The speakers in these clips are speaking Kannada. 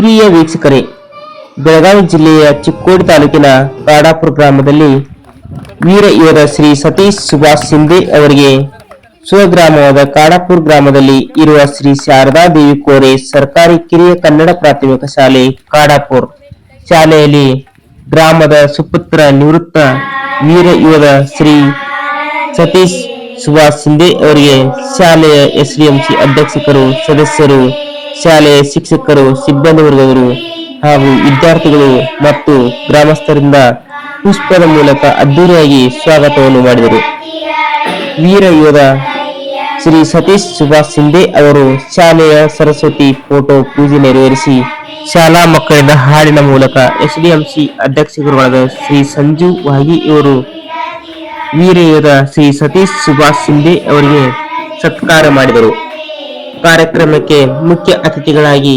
ಪ್ರಿಯ ವೀಕ್ಷಕರೇ, ಬೆಳಗಾವಿ ಜಿಲ್ಲೆಯ ಚಿಕ್ಕೋಡಿ ತಾಲೂಕಿನ ಕಾಡಾಪುರ ಗ್ರಾಮದಲ್ಲಿ ವೀರ ಯೋಧ ಶ್ರೀ ಸತೀಶ್ ಸುಭಾಷ್ ಸಿಂಧೆ ಅವರಿಗೆ ಸ್ವಗ್ರಾಮವಾದ ಕಾಡಾಪುರ ಗ್ರಾಮದಲ್ಲಿ ಇರುವ ಶ್ರೀ ಶಾರದಾ ದೇವಿ ಕೋರೆ ಸರ್ಕಾರಿ ಕಿರಿಯ ಕನ್ನಡ ಪ್ರಾಥಮಿಕ ಶಾಲೆ ಕಾಡಾಪುರ್. ಶಾಲೆಯಲ್ಲಿ ಗ್ರಾಮದ ಸುಪುತ್ರ ನಿವೃತ್ತ ವೀರ ಯೋಧ ಶ್ರೀ ಸತೀಶ್ ಸುಭಾಷ್ ಸಿಂಧೆ ಅವರಿಗೆ ಶಾಲೆಯ ಎಸ್ಡಿಎಂಸಿ ಅಧ್ಯಕ್ಷರು ಸದಸ್ಯರು ಶಾಲೆಯ ಶಿಕ್ಷಕರು, ಸಿಬ್ಬಂದಿ ವರ್ಗದವರು ಹಾಗೂ ವಿದ್ಯಾರ್ಥಿಗಳು ಮತ್ತು ಗ್ರಾಮಸ್ಥರಿಂದ ಪುಷ್ಪದ ಮೂಲಕ ಅದ್ದೂರಿಯಾಗಿ ಸ್ವಾಗತವನ್ನು ಮಾಡಿದರು. ವೀರ ಯೋಧ ಶ್ರೀ ಸತೀಶ್ ಸುಭಾಷ್ ಸಿಂಧೆ ಅವರು ಶಾಲೆಯ ಸರಸ್ವತಿ ಫೋಟೋ ಪೂಜೆ ನೆರವೇರಿಸಿ ಶಾಲಾ ಮಕ್ಕಳಿಂದ ಹಾಡಿನ ಮೂಲಕ ಎಸ್ಡಿಎಂಸಿ ಅಧ್ಯಕ್ಷರುಗಳಾದ ಶ್ರೀ ಸಂಜು ವಾಗಿ ಇವರು ವೀರ ಯೋಧ ಶ್ರೀ ಸತೀಶ್ ಸುಭಾಷ್ ಸಿಂಧೆ ಅವರಿಗೆ ಸತ್ಕಾರ ಮಾಡಿದರು. ಕಾರ್ಯಕ್ರಮಕ್ಕೆ ಮುಖ್ಯ ಅತಿಥಿಗಳಾಗಿ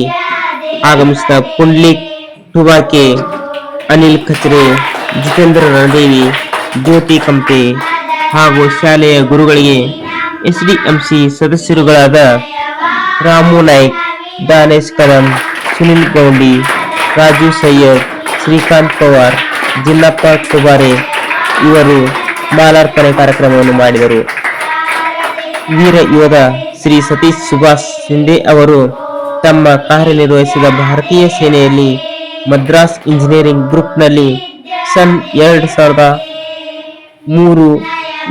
ಆಗಮಿಸಿದ ಪುಂಡ್ಲಿಕ್ ಟುಬಾಕೆ ಅನಿಲ್ ಖತ್ರೆ, ಜಿತೇಂದ್ರ ರಣದೇವಿ, ಜ್ಯೋತಿ ಕಂಪೆ ಹಾಗೂ ಶಾಲೆಯ ಗುರುಗಳಿಗೆ ಎಸ್ಡಿಎಂಸಿ ಸದಸ್ಯರುಗಳಾದ ರಾಮು ನಾಯ್ಕ್, ದಾನೇಶ್ ಕದಂ, ಸುನಿಲ್ ಗೌಂಡಿ, ರಾಜು ಸಯ್ಯದ್ ಶ್ರೀಕಾಂತ್ ಪವಾರ್, ಜಿಲ್ಲಪ್ಪ ಕುಬಾರೆ ಇವರು ಮಾಲಾರ್ಪಣೆ ಕಾರ್ಯಕ್ರಮವನ್ನು ಮಾಡಿದರು. ವೀರ ಯೋಧ ಶ್ರೀ ಸತೀಶ್ ಸುಭಾಷ್ ಶಿಂದೆ ಅವರು ತಮ್ಮ ಕಾರ್ಯನಿರ್ವಹಿಸಿದ ಭಾರತೀಯ ಸೇನೆಯಲ್ಲಿ ಮದ್ರಾಸ್ ಇಂಜಿನಿಯರಿಂಗ್ ಗ್ರೂಪ್ನಲ್ಲಿ ಸನ್ ಎರಡು ಸಾವಿರದ ಮೂರು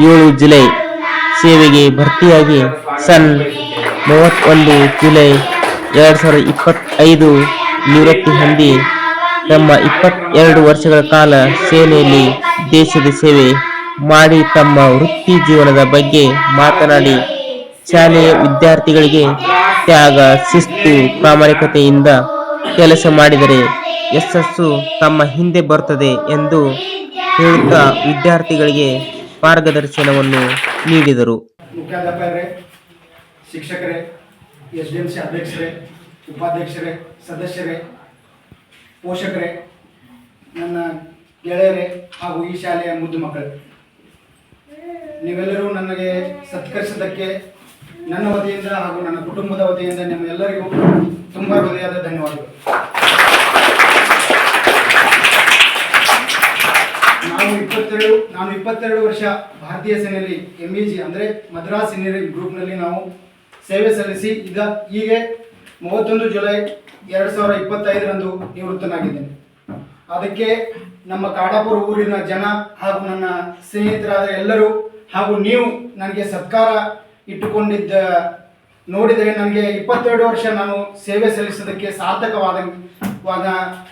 ಏಳು ಜುಲೈ ಸೇವೆಗೆ ಭರ್ತಿಯಾಗಿ ಸನ್ ಮೂವತ್ತೊಂದು ಜುಲೈ ಎರಡು ಸಾವಿರದ ಇಪ್ಪತ್ತೈದು ನಿವೃತ್ತಿ ಹೊಂದಿ ತಮ್ಮ ಇಪ್ಪತ್ತೆರಡು ವರ್ಷಗಳ ಕಾಲ ಸೇನೆಯಲ್ಲಿ ದೇಶದ ಸೇವೆ ಮಾಡಿ ತಮ್ಮ ವೃತ್ತಿ ಜೀವನದ ಬಗ್ಗೆ ಮಾತನಾಡಿ ಶಾಲೆಯ ವಿದ್ಯಾರ್ಥಿಗಳಿಗೆ ತ್ಯಾಗ, ಶಿಸ್ತು, ಪ್ರಾಮಾಣಿಕತೆಯಿಂದ ಕೆಲಸ ಮಾಡಿದರೆ ಯಶಸ್ಸು ತಮ್ಮ ಹಿಂದೆ ಬರುತ್ತದೆ ಎಂದು ಹೇಳುತ್ತಾ ವಿದ್ಯಾರ್ಥಿಗಳಿಗೆ ಮಾರ್ಗದರ್ಶನವನ್ನು ನೀಡಿದರು. ಮುಖ್ಯಾಧ್ಯಾಪಕರೇ, ಶಿಕ್ಷಕರೇ ಎಸ್ ಡಿ ಎಂ ಸಿ ಅಧ್ಯಕ್ಷರೇ, ಉಪಾಧ್ಯಕ್ಷರೇ, ಸದಸ್ಯರೇ, ಪೋಷಕರೇ, ನನ್ನ ಗೆಳೆಯರೇ ಹಾಗೂ ಈ ಶಾಲೆಯ ಮುದ್ದು ಮಕ್ಕಳು, ನೀವೆಲ್ಲರೂ ನನಗೆ ಸತ್ಕರಿಸಿದ್ದಕ್ಕೆ ನನ್ನ ವತಿಯಿಂದ ಹಾಗೂ ನನ್ನ ಕುಟುಂಬದ ವತಿಯಿಂದ ನಿಮ್ಮೆಲ್ಲರಿಗೂ ತುಂಬ ಹೃದಯದ ಧನ್ಯವಾದಗಳು. ನಾನು ಇಪ್ಪತ್ತೆರಡು ನಾನು ಇಪ್ಪತ್ತೆರಡು ವರ್ಷ ಭಾರತೀಯ ಸೇನೆಯಲ್ಲಿ ಎಂ ಇ ಜಿ ಅಂದರೆ ಮದ್ರಾಸ್ ಇಂಜಿನಿಯರಿಂಗ್ ಗ್ರೂಪ್ನಲ್ಲಿ ನಾವು ಸೇವೆ ಸಲ್ಲಿಸಿ, ಈಗ ಹೀಗೆ ಮೂವತ್ತೊಂದು ಜುಲೈ ಎರಡು ಸಾವಿರದ ಇಪ್ಪತ್ತೈದರಂದು ನಿವೃತ್ತನಾಗಿದ್ದೇನೆ. ಅದಕ್ಕೆ ನಮ್ಮ ಕಾಡಾಪುರ ಊರಿನ ಜನ ಹಾಗೂ ನನ್ನ ಸ್ನೇಹಿತರಾದ ಎಲ್ಲರೂ ಹಾಗೂ ನೀವು ನನಗೆ ಸತ್ಕಾರ ಇಟ್ಟುಕೊಂಡಿದ್ದ, ನೋಡಿದರೆ ನನಗೆ ಇಪ್ಪತ್ತೆರಡು ವರ್ಷ ನಾನು ಸೇವೆ ಸಲ್ಲಿಸೋದಕ್ಕೆ ಸಾರ್ಥಕವಾದ, ವಾದ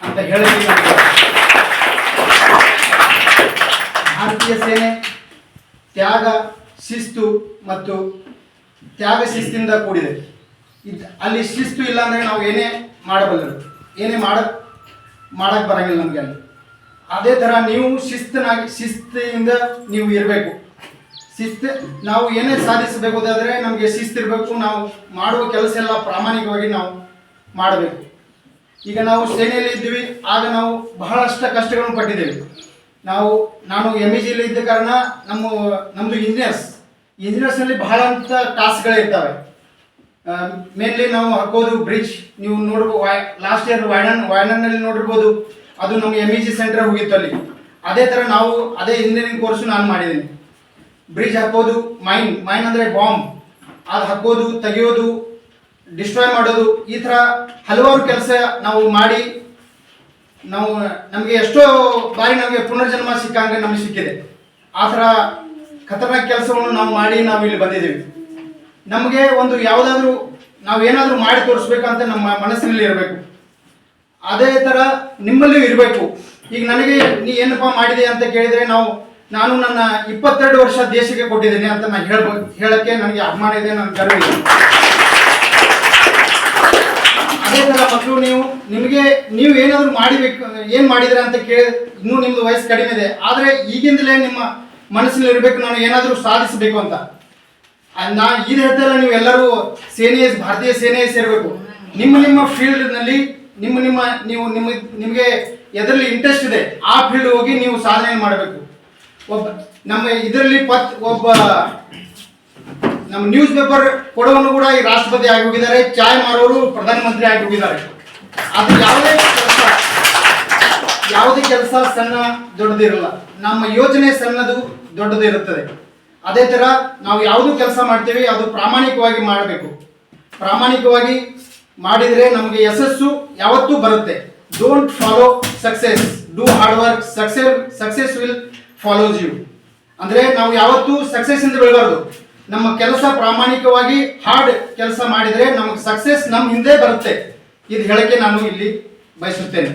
ಅಂತ ನನಗೆ ಭಾರತೀಯ ಸೇನೆ ತ್ಯಾಗ, ಶಿಸ್ತು ಮತ್ತು ತ್ಯಾಗ ಶಿಸ್ತಿಂದ ಕೂಡಿದೆ. ಅಲ್ಲಿ ಶಿಸ್ತು ಇಲ್ಲ ಅಂದರೆ ನಾವು ಏನೇ ಮಾಡಬಲ್ಲರು. ಏನೇ ಮಾಡ ಮಾಡಕ್ಕೆ ಬರಂಗಿಲ್ಲ ನಮಗೆ ಅಲ್ಲಿ. ಅದೇ ಥರ ನೀವು ಶಿಸ್ತನಾಗಿ ಶಿಸ್ತಿಯಿಂದ ನೀವು ಇರಬೇಕು. ಶಿಸ್ತು, ನಾವು ಏನೇ ಸಾಧಿಸಬೇಕು ನಮಗೆ ಶಿಸ್ತಿರಬೇಕು. ನಾವು ಮಾಡುವ ಕೆಲಸ ಎಲ್ಲ ಪ್ರಾಮಾಣಿಕವಾಗಿ ನಾವು ಮಾಡಬೇಕು. ಈಗ ನಾವು ಸೇನೆಯಲ್ಲಿ ಇದ್ದೀವಿ, ಆಗ ನಾವು ಬಹಳಷ್ಟು ಕಷ್ಟಗಳನ್ನು ಪಟ್ಟಿದ್ದೇವೆ. ನಾವು, ನಾನು ಎಂ ಇ ಜಿಲಿ ಇದ್ದ ಕಾರಣ ನಮ್ಮ ನಮ್ಮದು ಇಂಜಿನಿಯರ್ಸ್ ಇಂಜಿನಿಯರ್ಸ್ನಲ್ಲಿ ಬಹಳ ಟಾಸ್ಕ್ಗಳಿರ್ತವೆ ಮೇನ್ಲಿ ನಾವು ಹಾಕೋದು ಬ್ರಿಡ್ಜ್ ನೀವು ನೋಡ್ಬೋದು ಲಾಸ್ಟ್ ಇಯರ್ ವಾಯ್ನನ್ ವಾಯ್ನನ್ನಲ್ಲಿ ನೋಡಿರ್ಬೋದು, ಅದು ನಮ್ಮ ಎಂ ಇ ಜಿ ಸೆಂಟರ್ ಹೋಗಿತ್ತು ಅಲ್ಲಿ. ಅದೇ ಥರ ನಾವು, ಅದೇ ಇಂಜಿನಿಯರಿಂಗ್ ಕೋರ್ಸು ನಾನು ಮಾಡಿದ್ದೀನಿ. ಬ್ರಿಡ್ಜ್ ಹಾಕೋದು ಮೈನ್ ಮೈನ್ ಅಂದರೆ ಬಾಂಬ್. ಅದು ಹಾಕೋದು ತೆಗೆಯೋದು, ಡಿಸ್ಟ್ರಾಯ್ ಮಾಡೋದು, ಈ ಥರ ಹಲವಾರು ಕೆಲಸ ನಾವು ಮಾಡಿ, ನಾವು, ನಮಗೆ ಎಷ್ಟೋ ಬಾರಿ ನಮಗೆ ಪುನರ್ಜನ್ಮ ಸಿಕ್ಕಂಗೆ ನಮಗೆ ಸಿಕ್ಕಿದೆ. ಆ ಥರ ಖತರ್ನಾಕ್ ಕೆಲಸವನ್ನು ನಾವು ಮಾಡಿ ನಾವು ಇಲ್ಲಿ ಬಂದಿದ್ದೀವಿ. ನಮಗೆ ಒಂದು ಯಾವುದಾದ್ರೂ ನಾವು ಏನಾದರೂ ಮಾಡಿ ತೋರಿಸ್ಬೇಕಂತ ನಮ್ಮ ಮನಸ್ಸಿನಲ್ಲಿ ಇರಬೇಕು. ಅದೇ ಥರ ನಿಮ್ಮಲ್ಲೂ ಇರಬೇಕು. ಈಗ ನನಗೆ ನೀ ಏನಪ್ಪ ಮಾಡಿದೆ ಅಂತ ಕೇಳಿದರೆ ನಾವು ನಾನು ನನ್ನ ಇಪ್ಪತ್ತೆರಡು ವರ್ಷ ದೇಶಕ್ಕೆ ಕೊಟ್ಟಿದ್ದೀನಿ ಅಂತ ನಾನು ಹೇಳ್ಬೋ, ಹೇಳಕ್ಕೆ ನನಗೆ ಅಭಿಮಾನ ಇದೆ ನನ್ನ ಗರ್ವ ಇದೆ. ಅದೇ ಥರ ಮಕ್ಕಳು, ನೀವು, ನಿಮಗೆ, ನೀವು ಏನಾದರೂ ಮಾಡಿಬೇಕು, ಏನು ಮಾಡಿದ್ರೆ ಅಂತ ಕೇಳಿ, ಇನ್ನೂ ನಿಮ್ಮದು ವಯಸ್ಸು ಕಡಿಮೆ ಇದೆ. ಆದರೆ ಈಗಿಂದಲೇ ನಿಮ್ಮ ಮನಸ್ಸಿನಲ್ಲಿ ಇರಬೇಕು, ನಾನು ಏನಾದರೂ ಸಾಧಿಸಬೇಕು ಅಂತ. ನಾ ಈ ಹೇಳ್ತಾ ನೀವು ಎಲ್ಲರೂ ಸೇನೆಯ, ಭಾರತೀಯ ಸೇನೆ ಸೇರಬೇಕು. ನಿಮ್ಮ ನಿಮ್ಮ ಫೀಲ್ಡ್ನಲ್ಲಿ, ನಿಮ್ಮ ನಿಮ್ಮ, ನೀವು ನಿಮ್ಮ, ನಿಮಗೆ ಎದರಲ್ಲಿ ಇಂಟ್ರೆಸ್ಟ್ ಇದೆ, ಆ ಫೀಲ್ಡ್ ಹೋಗಿ ನೀವು ಸಾಧನೆ ಮಾಡಬೇಕು. ಒಬ್ಬ ನಮ್ಮ ಇದರಲ್ಲಿ ಪತ್ ಒಬ್ಬ ನಮ್ಮ ನ್ಯೂಸ್ ಪೇಪರ್ ಕೊಡೋನು ಕೂಡ ಈ ರಾಷ್ಟ್ರಪತಿ ಆಗಿ ಹೋಗಿದ್ದಾರೆ. ಚಾಯ್ ಮಾರೋರು ಪ್ರಧಾನಮಂತ್ರಿ ಆಗಿ ಹೋಗಿದ್ದಾರೆ. ಅದು ಯಾವುದೇ ಕೆಲಸ ಯಾವುದೇ ಕೆಲಸ ಸಣ್ಣ ದೊಡ್ಡದಿರಲ್ಲ. ನಮ್ಮ ಯೋಜನೆ ಸಣ್ಣದು ದೊಡ್ಡದಿರುತ್ತದೆ ಅದೇ ತರ ನಾವು ಯಾವುದು ಕೆಲಸ ಮಾಡ್ತೇವೆ, ಅದು ಪ್ರಾಮಾಣಿಕವಾಗಿ ಮಾಡಬೇಕು. ಪ್ರಾಮಾಣಿಕವಾಗಿ ಮಾಡಿದರೆ ನಮಗೆ ಯಶಸ್ಸು ಯಾವತ್ತೂ ಬರುತ್ತೆ. Don't follow success do hard work success success will follows you ಅಂದ್ರೆ ನಾವು ಯಾವತ್ತೂ ಸಕ್ಸಸ್ ಇಂದ ಬೆಳಬಾರ್ದು. ನಮ್ಮ ಕೆಲಸ ಪ್ರಾಮಾಣಿಕವಾಗಿ ಹಾರ್ಡ್ ಕೆಲಸ ಮಾಡಿದರೆ ನಮಗೆ ಸಕ್ಸಸ್ ನಮ್ಮ ಹಿಂದೆ ಬರುತ್ತೆ. ಇದು ಹೇಳಕ್ಕೆ ನಾನು ಇಲ್ಲಿ ಬಯಸುತ್ತೇನೆ.